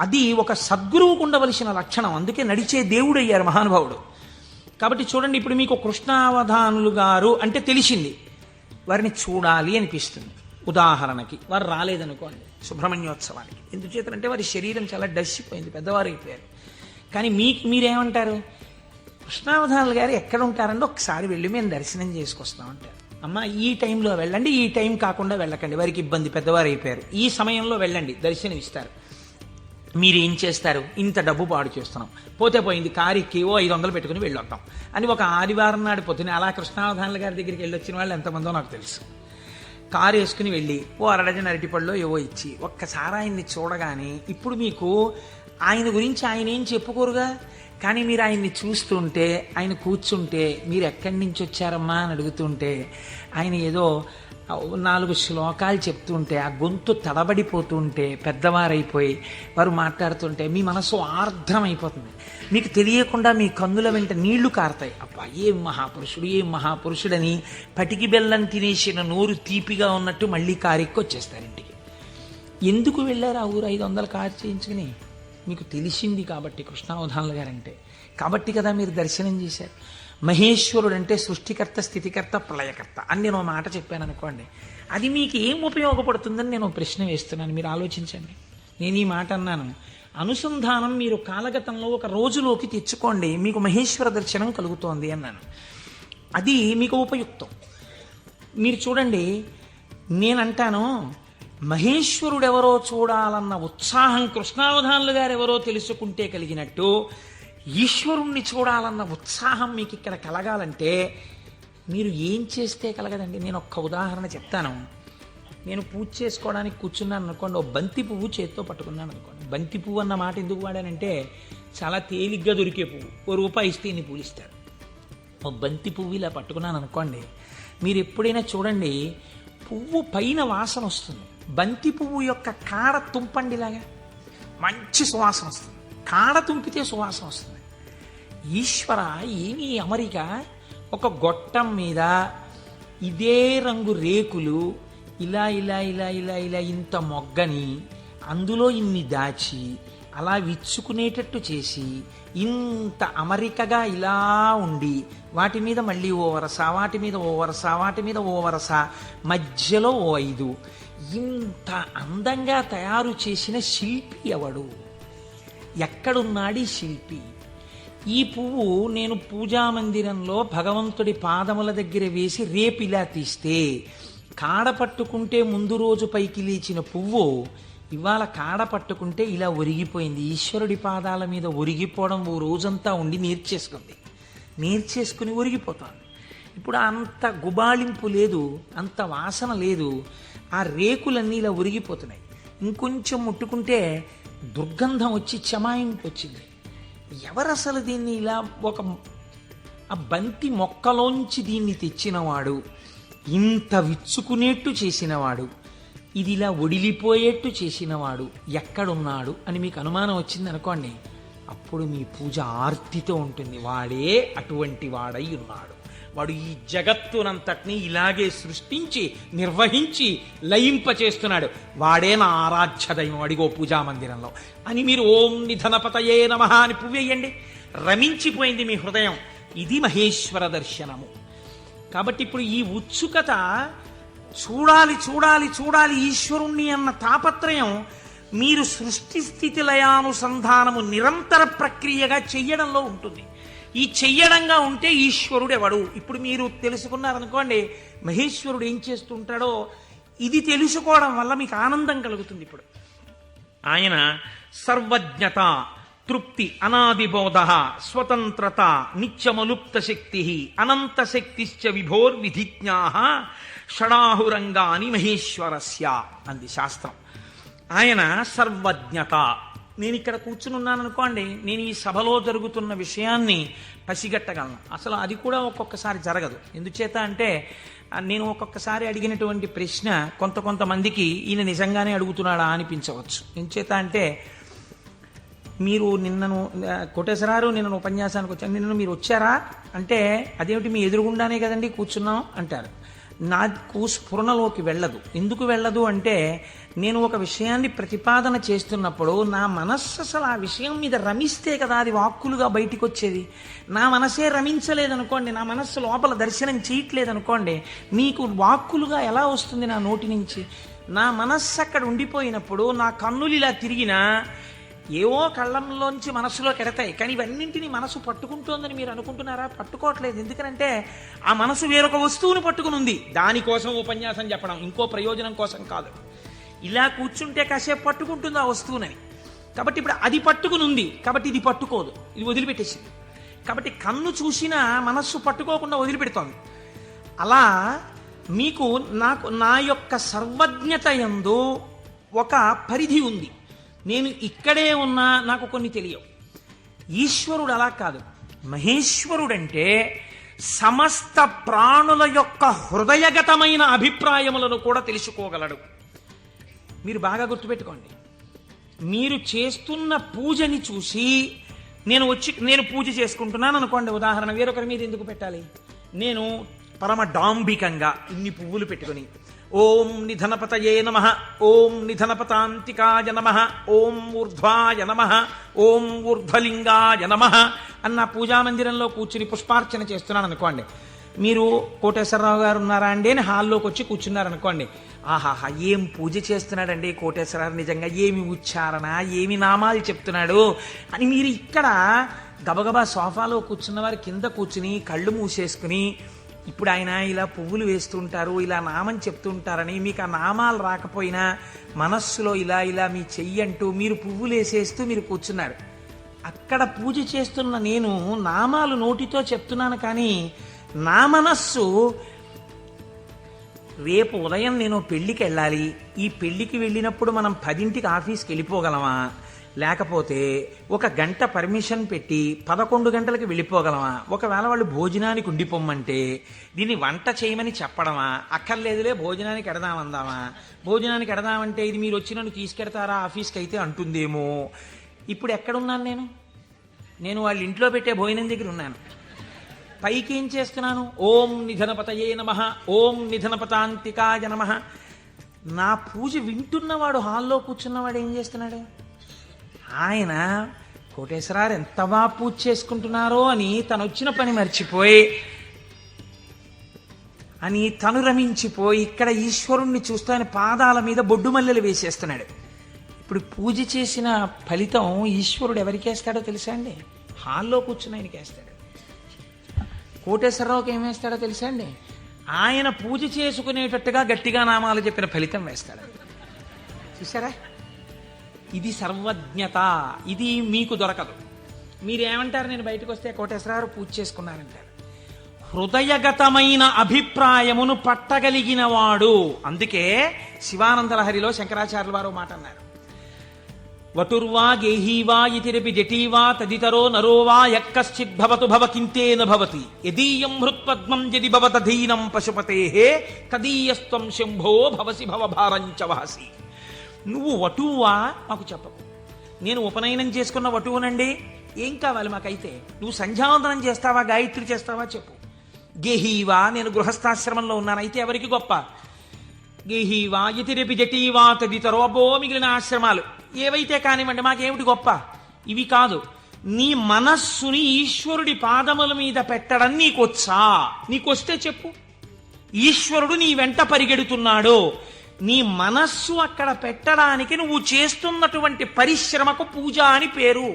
అది ఒక సద్గురువుకు ఉండవలసిన లక్షణం. అందుకే నడిచే దేవుడు అయ్యారు మహానుభావుడు. కాబట్టి చూడండి ఇప్పుడు మీకు కృష్ణావధానులు గారు అంటే తెలిసింది. వారిని చూడాలి అనిపిస్తుంది. ఉదాహరణకి వారు రాలేదనుకోండి సుబ్రహ్మణ్యోత్సవానికి. ఎందుచేతంటే వారి శరీరం చాలా డస్సిపోయింది పెద్దవారు అయిపోయారు కానీ మీకు మీరేమంటారు? కృష్ణావధానులు గారు ఎక్కడ ఉంటారంటే ఒకసారి వెళ్ళి మేము దర్శనం చేసుకొస్తామంటారు అమ్మ ఈ టైంలో వెళ్ళండి ఈ టైం కాకుండా వెళ్ళకండి వారికి ఇబ్బంది పెద్దవారు అయిపోయారు ఈ సమయంలో వెళ్ళండి దర్శనం ఇస్తారు మీరు ఏం చేస్తారు? ఇంత డబ్బు పాడు చేస్తున్నాం. పోతే పోయింది కారికి ఓ ఐదు వందలు పెట్టుకుని వెళ్ళొద్దాం. అని ఒక ఆదివారం నాడు పొద్దున అలా కృష్ణావధానుల గారి దగ్గరికి వెళ్ళొచ్చిన వాళ్ళు ఎంతమందో నాకు తెలుసు. కారు వేసుకుని వెళ్ళి ఓ అరడజన అరటిపళ్ళు ఏవో ఇచ్చి ఒక్కసారి ఆయన్ని చూడగానే ఇప్పుడు మీకు ఆయన గురించి ఆయన ఏం చెప్పుకోరుగా? కానీ మీరు ఆయన్ని చూస్తుంటే ఆయన కూర్చుంటే మీరు ఎక్కడి నుంచి వచ్చారమ్మా అని అడుగుతుంటే ఆయన ఏదో నాలుగు శ్లోకాలు చెప్తుంటే ఆ గొంతు తడబడిపోతుంటే పెద్దవారైపోయి వారు మాట్లాడుతుంటే మీ మనసు ఆర్ద్రమైపోతుంది. మీకు తెలియకుండా మీ కన్నుల వెంట నీళ్ళు కారుతాయి. అబ్బా ఏం మహాపురుషుడు ఏం మహాపురుషుడని పటికి బెల్లం తినేసిన నోరు తీపిగా ఉన్నట్టు మళ్ళీ కారెక్కి వచ్చేస్తారు ఇంటికి. ఎందుకు వెళ్ళారు ఆ ఊరు ఐదు వందలు కారు చేయించుకుని? మీకు తెలిసింది కాబట్టి కృష్ణావధానులు గారంటే. కాబట్టి కదా మీరు దర్శనం చేశారు. మహేశ్వరుడు అంటే సృష్టికర్త స్థితికర్త ప్రళయకర్త. అని నేను మాట చెప్పాను అనుకోండి. అది మీకు ఏం ఉపయోగపడుతుందని నేను ప్రశ్న వేస్తున్నాను. మీరు ఆలోచించండి. నేను ఈ మాట అన్నాను. అనుసంధానం మీరు కాలగతంలో ఒక రోజులోకి తెచ్చుకోండి. మీకు మహేశ్వర దర్శనం కలుగుతోంది అన్నాను. అది మీకు ఉపయుక్తం. మీరు చూడండి నేనంటాను మహేశ్వరుడెవరో చూడాలన్న ఉత్సాహం కృష్ణావధానులు గారు ఎవరో తెలుసుకుంటే కలిగినట్టు ఈశ్వరుణ్ణి చూడాలన్న ఉత్సాహం మీకు ఇక్కడ కలగాలంటే మీరు ఏం చేస్తే కలగదండి? నేను ఒక్క ఉదాహరణ చెప్తాను. నేను పూజ చేసుకోవడానికి కూర్చున్నాను అనుకోండి ఓ బంతి పువ్వు చేత్తో పట్టుకున్నాను అనుకోండి. బంతి పువ్వు అన్న మాట ఎందుకు వాడానంటే చాలా తేలిగ్గా దొరికే పువ్వు. ఓ రూపాయి ఇస్తే ఇన్ని పూలు ఇస్తారు. ఓ బంతి పువ్వు ఇలా పట్టుకున్నాను అనుకోండి మీరు ఎప్పుడైనా చూడండి పువ్వు పైన వాసన వస్తుంది. బంతి పువ్వు యొక్క కాడ తుంపండిలాగా మంచి సువాసన వస్తుంది. కాడ తుంపితే సువాసన వస్తుంది. ఈశ్వర ఏమి అమరిక? ఒక గొట్టం మీద ఇదే రంగు రేకులు ఇలా ఇలా ఇలా ఇలా ఇలా ఇంత మొగ్గని అందులో ఇన్ని దాచి అలా విచ్చుకునేటట్టు చేసి ఇంత అమరికగా ఇలా ఉండి వాటి మీద మళ్ళీ ఓ వరస వాటి మీద ఓ వరస వాటి మీద ఓ వరస మధ్యలో ఓ ఐదు. ఇంత అందంగా తయారు చేసిన శిల్పి ఎవడు? ఎక్కడున్నాడు శిల్పి? ఈ పువ్వు నేను పూజా మందిరంలో భగవంతుడి పాదముల దగ్గర వేసి రేపు ఇలా తీస్తే కాడ పట్టుకుంటే ముందు రోజు పైకి లేచిన పువ్వు ఇవాళ కాడ పట్టుకుంటే ఇలా ఒరిగిపోయింది. ఈశ్వరుడి పాదాల మీద ఒరిగిపోవడం ఓ రోజంతా ఉండి నేర్చేసుకుంది. నేర్చేసుకుని ఒరిగిపోతాను ఇప్పుడు అంత గుబాళింపు లేదు అంత వాసన లేదు. ఆ రేకులన్నీ ఇలా ఒరిగిపోతున్నాయి. ఇంకొంచెం ముట్టుకుంటే దుర్గంధం వచ్చి చెమాయింపు వచ్చింది. ఎవరు అసలు దీన్ని ఇలా ఒక ఆ బంతి మొక్కలోంచి దీన్ని తెచ్చినవాడు? ఇంత విచ్చుకునేట్టు చేసినవాడు? ఇది ఇలా ఒడిలిపోయేట్టు చేసినవాడు ఎక్కడున్నాడు అని మీకు అనుమానం వచ్చింది అనుకోండి అప్పుడు మీ పూజ ఆర్తితో ఉంటుంది. వాడే అటువంటి వాడై ఉన్నాడు. వాడు ఈ జగత్తునంతటిని ఇలాగే సృష్టించి నిర్వహించి లయింప చేస్తున్నాడు వాడే నా ఆరాధ్య దైవం. అడిగో పూజా మందిరంలో. అని మీరు ఓం నిధనపతయే నమ అని పువ్వేయండి రమించిపోయింది మీ హృదయం. ఇది మహేశ్వర దర్శనము. కాబట్టి ఇప్పుడు ఈ ఉత్సుకత చూడాలి చూడాలి చూడాలి ఈశ్వరుణ్ణి అన్న తాపత్రయం మీరు సృష్టి స్థితి లయానుసంధానము నిరంతర ప్రక్రియగా చెయ్యడంలో ఉంటుంది. ఈ చెయ్యడంగా ఉంటే ఈశ్వరుడు ఎవడు? ఇప్పుడు మీరు తెలుసుకున్నారనుకోండి మహేశ్వరుడు ఏం చేస్తుంటాడో ఇది తెలుసుకోవడం వల్ల మీకు ఆనందం కలుగుతుంది ఇప్పుడు. ఆయన సర్వజ్ఞత తృప్తి అనాదిబోధ స్వతంత్రత నిత్యమలుప్త శక్తి అనంత శక్తిశ్చ విభోర్విధిజ్ఞా షడాహురంగాని మహేశ్వరస్య అంది శాస్త్రం. ఆయన సర్వజ్ఞత నేను ఇక్కడ కూర్చుని ఉన్నాను అనుకోండి నేను ఈ సభలో జరుగుతున్న విషయాన్ని పసిగట్టగలను. అసలు అది కూడా ఒక్కొక్కసారి జరగదు. ఎందుచేత అంటే నేను ఒక్కొక్కసారి అడిగినటువంటి ప్రశ్న కొంత కొంతమందికి ఈయన నిజంగానే అడుగుతున్నాడా అనిపించవచ్చు. ఎందుచేత అంటే మీరు నిన్నను ఆ, కోటేశ్వరారు నిన్న ఉపన్యాసానికి వచ్చాను నిన్న మీరు వచ్చారా? అంటే అదేమిటి మీ ఎదురుగుండానే కదండి కూర్చున్నాం? అంటారు. నాకు స్ఫురణలోకి వెళ్ళదు. ఎందుకు వెళ్ళదు అంటే నేను ఒక విషయాన్ని ప్రతిపాదన చేస్తున్నప్పుడు నా మనస్సు అసలు ఆ విషయం మీద రమిస్తే కదా అది వాక్కులుగా బయటికి వచ్చేది నా మనసే రమించలేదనుకోండి నా మనస్సు లోపల దర్శనం చేయట్లేదనుకోండి మీకు వాక్కులుగా ఎలా వస్తుంది నా నోటి నుంచి? నా మనస్సు అక్కడ ఉండిపోయినప్పుడు నా కన్నులు ఇలా తిరిగినా ఏవో కళ్ళంలోంచి మనసులో కెడతాయి. కానీ ఇవన్నింటినీ మనసు పట్టుకుంటోందని మీరు అనుకుంటున్నారా? పట్టుకోవట్లేదు. ఎందుకనంటే ఆ మనసు వేరొక వస్తువుని పట్టుకుని ఉంది దానికోసం ఉపన్యాసం చెప్పడం ఇంకో ప్రయోజనం కోసం కాదు. ఇలా కూర్చుంటే కాసేపు పట్టుకుంటుంది ఆ వస్తువునని కాబట్టి ఇప్పుడు అది పట్టుకుని ఉంది కాబట్టి ఇది పట్టుకోదు. ఇది వదిలిపెట్టేసింది. కాబట్టి కన్ను చూసినా మనస్సు పట్టుకోకుండా వదిలిపెడుతోంది. అలా మీకు నాకు నా యొక్క సర్వజ్ఞత ఎందు ఒక పరిధి ఉంది. నేను ఇక్కడే ఉన్నా నాకు కొన్ని తెలియవు. ఈశ్వరుడు అలా కాదు. మహేశ్వరుడంటే సమస్త ప్రాణుల యొక్క హృదయగతమైన అభిప్రాయములను కూడా తెలుసుకోగలడు. మీరు బాగా గుర్తుపెట్టుకోండి. మీరు చేస్తున్న పూజని చూసి నేను వచ్చి నేను పూజ చేసుకుంటున్నాను అనుకోండి. ఉదాహరణ వేరొకరి మీద ఎందుకు పెట్టాలి? నేను పరమ డాంబికంగా ఇన్ని పువ్వులు పెట్టుకొని ఓం నిధనపతయే నమ. ఓం నిధనపతాంతికాయ నమ. ఓం ఊర్ధ్వాయ నమ. ఓం ఊర్ధ్వలింగాయ నమ. అన్న పూజా మందిరంలో కూర్చుని పుష్పార్చన చేస్తున్నాను అనుకోండి. మీరు కోటేశ్వరరావు గారు ఉన్నారా అండి అని హాల్లోకి వచ్చి కూర్చున్నారనుకోండి ఆహాహా ఏం పూజ చేస్తున్నాడండి కోటేశ్వరరావు? నిజంగా ఏమి ఉచ్చారణ ఏమి నామాలు చెప్తున్నాడు? అని మీరు ఇక్కడ గబగబా సోఫాలో కూర్చున్న వారి కింద కూర్చుని కళ్ళు మూసేసుకుని ఇప్పుడు ఆయన ఇలా పువ్వులు వేస్తుంటారు ఇలా నామం చెప్తుంటారని మీకు ఆ నామాలు రాకపోయినా మనస్సులో ఇలా ఇలా మీ చెయ్యి అంటూ మీరు పువ్వులు వేసేస్తూ మీరు కూర్చున్నారు. అక్కడ పూజ చేస్తున్న నేను నామాలు నోటితో చెప్తున్నాను కానీ నా మనస్సు రేపు ఉదయం నేను పెళ్ళికి వెళ్ళాలి ఈ పెళ్ళికి వెళ్ళినప్పుడు మనం పదింటికి ఆఫీస్కి వెళ్ళిపోగలమా? లేకపోతే ఒక గంట పర్మిషన్ పెట్టి పదకొండు గంటలకు వెళ్ళిపోగలమా? ఒకవేళ వాళ్ళు భోజనానికి ఉండిపోమ్మంటే దీన్ని వంట చేయమని చెప్పడమా? అక్కర్లేదులే భోజనానికి ఎడదామందామా? భోజనానికి ఎడదామంటే ఇది మీరు వచ్చి నన్ను తీసుకెడతారా? ఆఫీస్కి అయితే అంటుందేమో. ఇప్పుడు ఎక్కడున్నాను నేను? నేను వాళ్ళ ఇంట్లో పెట్టే భోజనం దగ్గర ఉన్నాను. పైకి ఏం చేస్తున్నాను? ఓం నిధనపతయే నమ ఓం నిధనపతాంతికాయ నమ. నా పూజ వింటున్నవాడు హాల్లో కూర్చున్నవాడు ఏం చేస్తున్నాడు? ఆయన కోటేశ్వరారు ఎంత బాగా పూజ చేసుకుంటున్నారో అని తను వచ్చిన పని మర్చిపోయి అని తను రమించిపోయి ఇక్కడ ఈశ్వరుణ్ణి చూస్తూ ఆయన పాదాల మీద బొడ్డు మల్లెలు వేసేస్తున్నాడు. ఇప్పుడు పూజ చేసిన ఫలితం ఈశ్వరుడు ఎవరికేస్తాడో తెలుసా అండి? హాల్లో కూర్చుని ఆయనకి వేస్తాడు. కోటేశ్వరరావుకి ఏం వేస్తాడో తెలుసా అండి? ఆయన పూజ చేసుకునేటట్టుగా గట్టిగా నామాలు చెప్పిన ఫలితం వేస్తాడు. చూసారా ఇది సర్వజ్ఞత. ఇది మీకు దొరకదు. మీరేమంటారు? నేను బయటకు వస్తే కోటేశ్వరరావు పూజ చేసుకున్నారంటారు. హృదయగతమైన అభిప్రాయమును పట్టగలిగిన వాడు అందుకే శివానందలహరిలో శంకరాచార్యుల వారు మాట అన్నారు. వటుర్వా గేహీవా ఇతిరపి జటీవా తదితరో నరో వా యక్కశ్చిద్భవతు భవ కింతేన భవతి. యదీయం హృత్పద్మం యది భవతధీనం పశుపతే. తదీయస్త్వం శంభో భవసి భవభారంచ వహసి. నువ్వు వటువా? మాకు చెప్పకు. నేను ఉపనయనం చేసుకున్న వటువునండి. ఏం కావాలి మాకైతే? నువ్వు సంధ్యావందనం చేస్తావా గాయత్రి చేస్తావా చెప్పు. గేహీవా నేను గృహస్థాశ్రమంలో ఉన్నాను. అయితే ఎవరికి గొప్ప? గేహీవా ఇతిరిపి జటీవా తదితరో అబ్బో మిగిలిన ఆశ్రమాలు. ఏవైతే కానివ్వండి మాకేమిటి గొప్ప? ఇవి కాదు. నీ మనస్సుని ఈశ్వరుడి పాదముల మీద పెట్టడం నీకొచ్చా? నీకొస్తే చెప్పు. ఈశ్వరుడు నీ వెంట పరిగెడుతున్నాడు. నీ మనస్సు అక్కడ పెట్టడానికి నువ్వు చేస్తున్నటువంటి పరిశ్రమకు పూజ అని పేరు.